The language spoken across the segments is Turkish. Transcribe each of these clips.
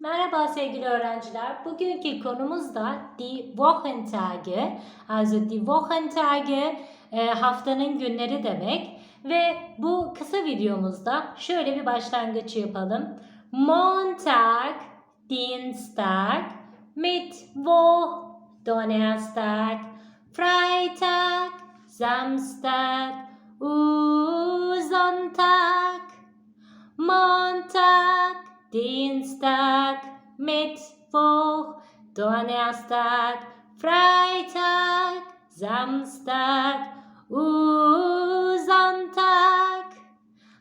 Merhaba sevgili öğrenciler. Bugünkü konumuz da die Wochentage. Also die Wochentage haftanın günleri demek. Ve bu kısa videomuzda şöyle bir başlangıç yapalım. Montag, Dienstag, Mittwoch, Donnerstag, Freitag, Samstag, Dienstag, Mittwoch, Donnerstag, Freitag, Samstag, uh, Sonntag.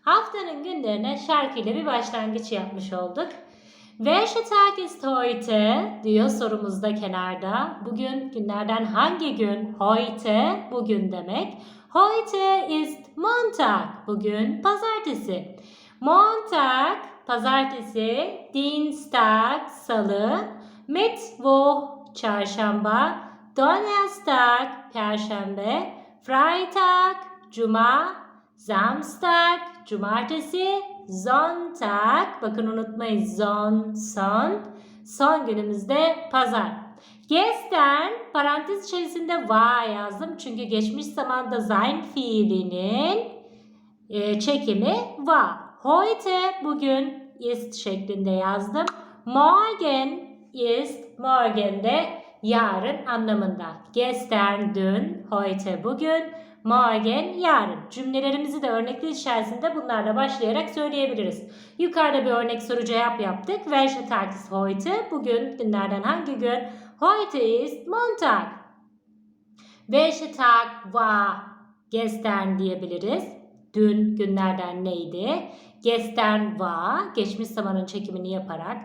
Haftanın günlerine şarkıyla bir başlangıç yapmış olduk. Welche Tag ist heute? diyor sorumuzda kenarda. Bugün günlerden hangi gün? Heute bugün demek. Heute ist Montag. Bugün pazartesi. Montag pazartesi, Dienstag salı, Mittwoch çarşamba, Donnerstag perşembe, Freitag cuma, Samstag cumartesi, Sonntag bakın unutmayın son son son günümüzde pazar. Gestern parantez içerisinde war yazdım çünkü geçmiş zamanda sein fiilinin e, çekimi var. Heute bugün ist şeklinde yazdım. Morgen ist morgen de yarın anlamında. Gestern dün, heute bugün, morgen yarın. Cümlelerimizi de örnekler içerisinde bunlarla başlayarak söyleyebiliriz. Yukarıda bir örnek soru cevap yaptık. Welche Tag ist heute? Bugün günlerden hangi gün? Heute ist Montag. Welche Tag war gestern diyebiliriz. Dün günlerden neydi? Gestern war, geçmiş zamanın çekimini yaparak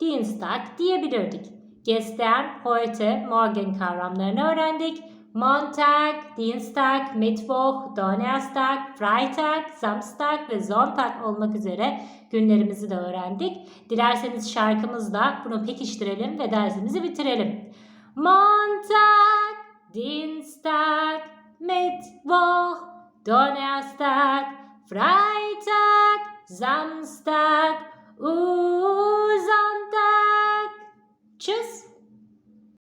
Dienstag diyebilirdik. Gestern, heute, morgen kavramlarını öğrendik. Montag, Dienstag, Mittwoch, Donnerstag, Freitag, Samstag ve Sonntag olmak üzere günlerimizi de öğrendik. Dilerseniz şarkımızla bunu pekiştirelim ve dersimizi bitirelim. Montag, Dienstag, Mittwoch, Donnerstag, Freitag, Samstag, uh,